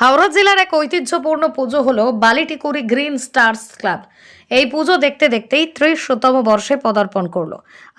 হাওড়া জেলার এক ঐতিহ্যপূর্ণ পুজো হলো বালিটিকুরি গ্রিন স্টার্স ক্লাব। এই পুজো দেখতে দেখতেই ত্রিশতম বর্ষে পদার্পণ করল।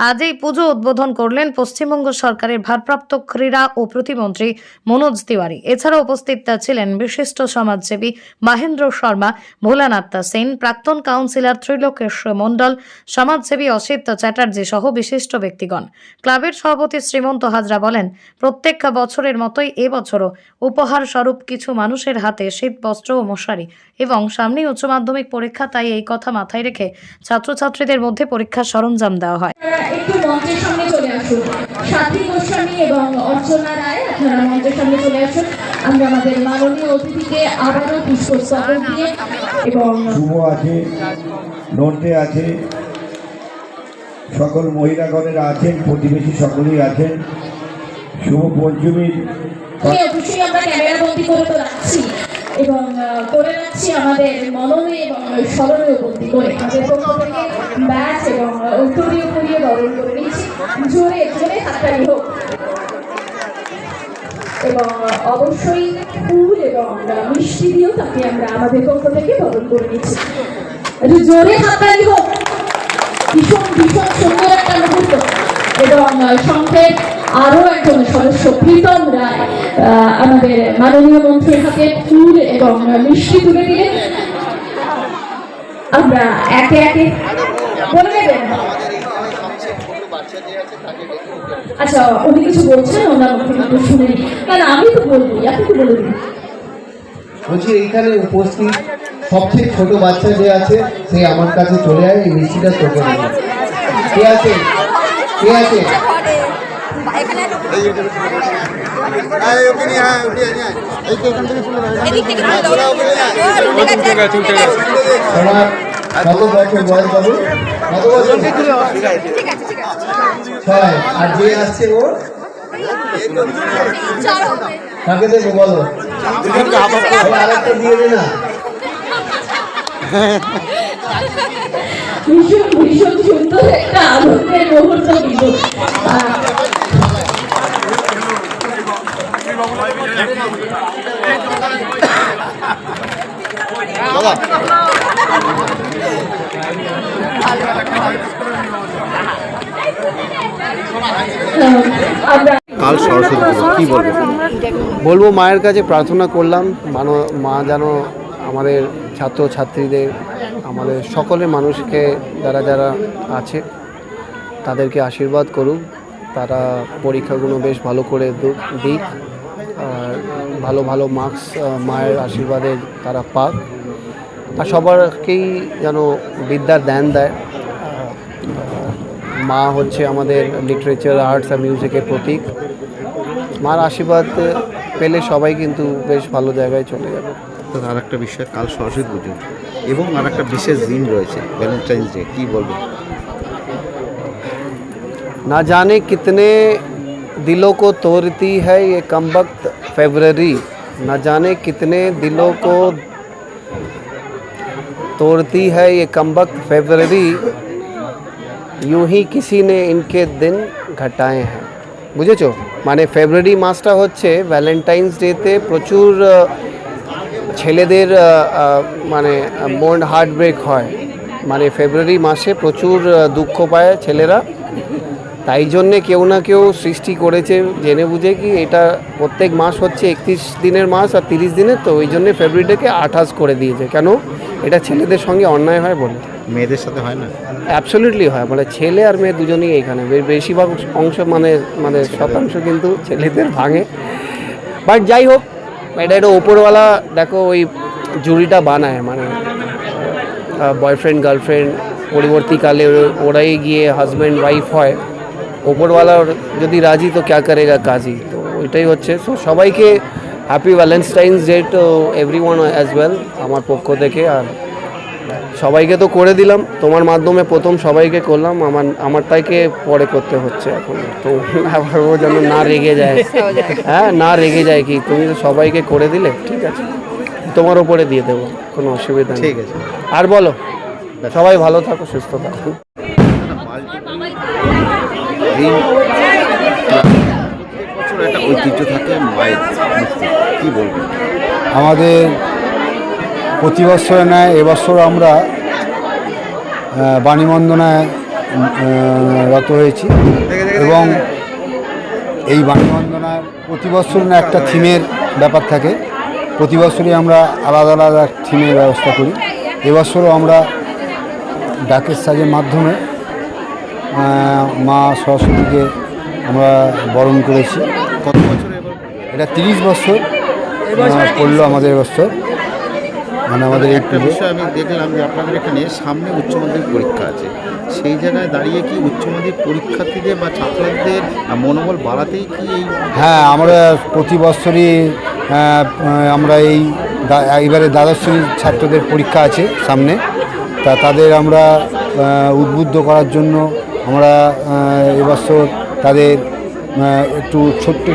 আজ এই পুজো উদ্বোধন করলেন পশ্চিমবঙ্গ সরকারের ভারপ্রাপ্ত ক্রীড়া ও প্রতিমন্ত্রী মনোজ তিওয়ারি। এছাড়া উপস্থিত ছিলেন বিশিষ্ট সমাজসেবী মহেন্দ্র শর্মা ভোলানাথ সেন, প্রাক্তন কাউন্সিলর ত্রিলোকেশ মণ্ডল, সমাজসেবী অসিত চ্যাটার্জি সহ বিশিষ্ট ব্যক্তিগণ। ক্লাবের সভাপতি শ্রীমন্ত হাজরা বলেন, প্রত্যেক বছরের মতোই এবছরও উপহার স্বরূপ কিছু মানুষের হাতে শীত, বস্ত্র ও মশারি এবং সামনেই উচ্চ মাধ্যমিক পরীক্ষা, তাই এই কথা মাথায় রেখে ছাত্রছাত্রীদের মধ্যে পরীক্ষার সরঞ্জাম দেওয়া হয়। একটু মঞ্চের সামনে চলে আসুন। সাথী গোস্বামী এবং অর্চনা রায় আপনারা মঞ্চের সামনে চলে আসুন। আমরা আমাদের মাননীয় অতিথিকে আবারও পুষ্পস্তবক দিয়ে এবং শুভ আছে নন্টে আছে সকল মহিলাগণেরা আছেন প্রতিবেশী সকলেই আছেন। শুভ পঞ্চমীর অবশ্যই আমরা ক্যামেরা বন্দি করে তো রাখছি এবং করে রাখছি আমাদের মননে এবং স্মরণীয় বন্দি করে। আমাদের পক্ষ থেকে এবং উত্তরীয় পুড়িয়ে বরণ করে নিচ্ছি। জোরে জোরে হাততালি হোক। এবং অবশ্যই ফুল এবং মিষ্টি দিয়েও তাকে আমরা আমাদের পক্ষ থেকে বরণ করে নিচ্ছি। জোরে হাততালি হোক। ভীষণ ভীষণ সুন্দর একটা মুহূর্ত। এবং আহ, সঙ্গে আরও একজন সদস্য, প্রীতম রায় আমাদের মাননীয় মন্ত্রীর হাতে ফুল এবং মিষ্টি তুলে দিলেন আমরা একে একে বলে দেবেন আচ্ছা উনি কিছু বলছেন? ওনার একটু শুনে না আমি তো বলব, আপনি তো বলে দিন। বলছি, এইখানে উপস্থিত সবচেয়ে ছোট বাচ্চা যে আছে, সে আমার কাছে চলে আয়, এই মিষ্টিটা তোকে কে আছে? কে আছে? ছয় আর যে আসছে ও কাকে দেবো বলো আরেকটা দিয়ে দে না ভীষণ ভীষণ সুন্দর একটা আনন্দের মুহূর্ত কাল সরস্বতী পুজো, কী বলব? বলব মায়ের কাছে প্রার্থনা করলাম মা যেন আমাদের ছাত্র ছাত্রীদের আমাদের সকলের মানুষকে যারা যারা আছে, তাদেরকে আশীর্বাদ করুক, তারা পরীক্ষাগুলো বেশ ভালো করে দিক। ভালো ভালো মার্কস মায়ের আশীর্বাদে তারা পাক। আর সবারকেই যেন বিদ্যার ধ্যান দেয়। মা হচ্ছে আমাদের লিটারেচার আর্টস আর মিউজিকের প্রতীক। মার আশীর্বাদ পেলে সবাই কিন্তু বেশ ভালো জায়গায় চলে যাবে। আর একটা বিষয় কাল সরস্বতী পুজো। এবং আর একটা বিশেষ দিন রয়েছে ভ্যালেন্টাইন্স ডে কী বলব না জানে কিতনে दिलों को तोड़ती है ये कम वक्त फेबररी न जाने कितने दिलों को तोड़ती है ये कम वक्त फेबररी यूं ही किसी ने इनके दिन घटाए हैं বুঝেছো মানে ফেব্রুয়ারি মাসটা হচ্ছে ভ্যালেন্টাইন্স ডেতে প্রচুর আহ, ছেলেদের আহ, আহ, মানে মন হার্ট ব্রেক হয় মানে ফেব্রুয়ারি মাসে প্রচুর আহ, দুঃখ পায় ছেলেরা তাই জন্যে কেউ না কেউ সৃষ্টি করেছে জেনে বুঝে কি এটা প্রত্যেক মাস হচ্ছে একত্রিশ দিনের মাস আর তিরিশ দিনের তো ওই জন্যে ফেব্রুয়ারিটাকে আঠাশ করে দিয়েছে। কেন? এটা ছেলেদের সঙ্গে অন্যায় হয় বলে। মেয়েদের সাথে হয় না? অ্যাবসলিউটলি হয় মানে ছেলে আর মেয়ে দুজনেই এখানে বেশিরভাগ অংশ মানে মানে শতাংশ কিন্তু ছেলেদের ভাঙে। বাট যাই হোক এটা একটা ওপরওয়ালা দেখো ওই জুড়িটা বানায় মানে বয়ফ্রেন্ড গার্লফ্রেন্ড পরবর্তীকালে ওরাই গিয়ে হাজব্যান্ড ওয়াইফ হয়। ওপরওয়ালার যদি রাজি তো ক্যা করেগা কাজী? তো ওইটাই হচ্ছে। সো সবাইকে happy Valentine's day to everyone as well আমার পক্ষ থেকে। আর সবাইকে তো করে দিলাম তোমার মাধ্যমে প্রথম সবাইকে করলাম আমার আমারটাকে পরে করতে হচ্ছে এখন। তো আবার ও যেন না রেগে যায়। হ্যাঁ না রেগে যায় কি? তুমি তো সবাইকে করে দিলে ঠিক আছে। তোমার ওপরে দিয়ে দেবো কোনো অসুবিধা নেই। ঠিক আছে। আর বলো সবাই ভালো থাকো সুস্থ থাকো। বছর একটা ঐতিহ্য থাকে মায়ের কী বলব আমাদের প্রতি বছরে নেয় এবছর আমরা বাণীবন্দনায় রত হয়েছি। এবং এই বাণীবন্দনার প্রতি বছর না একটা থিমের ব্যাপার থাকে। প্রতি বছরই আমরা আলাদা আলাদা থিমের ব্যবস্থা করি। এবছরও আমরা ডাকের সাজের মাধ্যমে মা সরস্বতীকে আমরা বরণ করেছি। কত বছর এবার? এটা তিরিশ বছর পড়ল আমাদের বছর মানে আমাদের একটা বিষয় আমি দেখলাম যে আপনাদের এখানে সামনে উচ্চ মাধ্যমিক পরীক্ষা আছে। সেই জায়গায় দাঁড়িয়ে কি উচ্চ মাধ্যমিক পরীক্ষার্থীদের বা ছাত্রদের মনোবল বাড়াতেই কি এই হ্যাঁ আমরা প্রতি বছরই আমরা এই এবারে দ্বাদশ শ্রেণির ছাত্রদের পরীক্ষা আছে সামনে। তা তাদের আমরা উদ্বুদ্ধ করার জন্য আমরা এবছর তাদের একটু ছোট্ট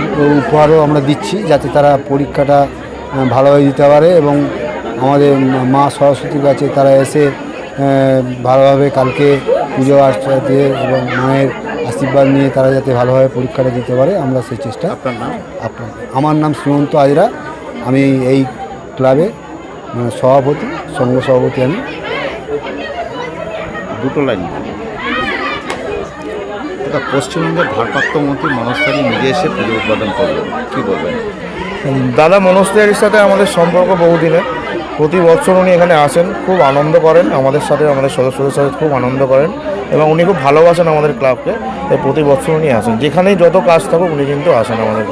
উপহারও আমরা দিচ্ছি যাতে তারা পরীক্ষাটা ভালোভাবে দিতে পারে এবং আমাদের মা সরস্বতীর কাছে তারা এসে ভালোভাবে কালকে পুজো আর্চা দিয়ে এবং মায়ের আশীর্বাদ নিয়ে তারা যাতে ভালোভাবে পরীক্ষাটা দিতে পারে আমরা সেই চেষ্টা আপনার নাম? আপনার আমার নাম শ্রীমন্ত আজরা আমি এই ক্লাবে মানে সভাপতি সঙ্গ সভাপতি আমি। দুটো লাইন এটা পশ্চিমবঙ্গের ভারপ্রাপ্ত মন্ত্রী মনোজ তারি নিজে এসে পুজো উদ্বোধন করলেন। কী বলবেন? দাদা মনস্তিয়ারির সাথে আমাদের সম্পর্ক বহুদিনের। প্রতি বছর উনি এখানে আসেন খুব আনন্দ করেন। আমাদের সাথে আমাদের সদস্যদের সাথে খুব আনন্দ করেন এবং উনি খুব ভালোবাসেন আমাদের ক্লাবকে। তাই প্রতি বছর উনি আসেন। যেখানেই যত কাজ থাকুক উনি কিন্তু আসেন আমাদের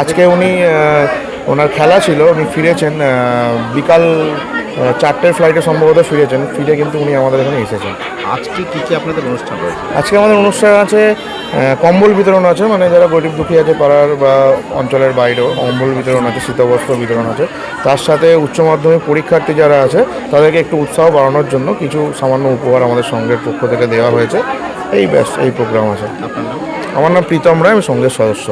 আজকে উনি ওনার খেলা ছিল উনি ফিরেছেন বিকাল চারটের ফ্লাইটে সম্ভবত ফিরেছেন। ফিরে কিন্তু উনি আমাদের এখানে এসেছেন। আজকে কী কী আপনাদের অনুষ্ঠান রয়েছে? আজকে আমাদের অনুষ্ঠান আছে কম্বল বিতরণ আছে মানে যারা গরিব দুঃখী আছে পাড়ার বা অঞ্চলের বাইরেও কম্বল বিতরণ আছে শীতবস্ত্র বিতরণ আছে। তার সাথে উচ্চ মাধ্যমিক পরীক্ষার্থী যারা আছে তাদেরকে একটু উৎসাহ বাড়ানোর জন্য কিছু সামান্য উপহার আমাদের সঙ্গের পক্ষ থেকে দেওয়া হয়েছে। এই ব্যাস এই প্রোগ্রাম আছে। আমার নাম প্রীতম রায় আমি সঙ্গের সদস্য।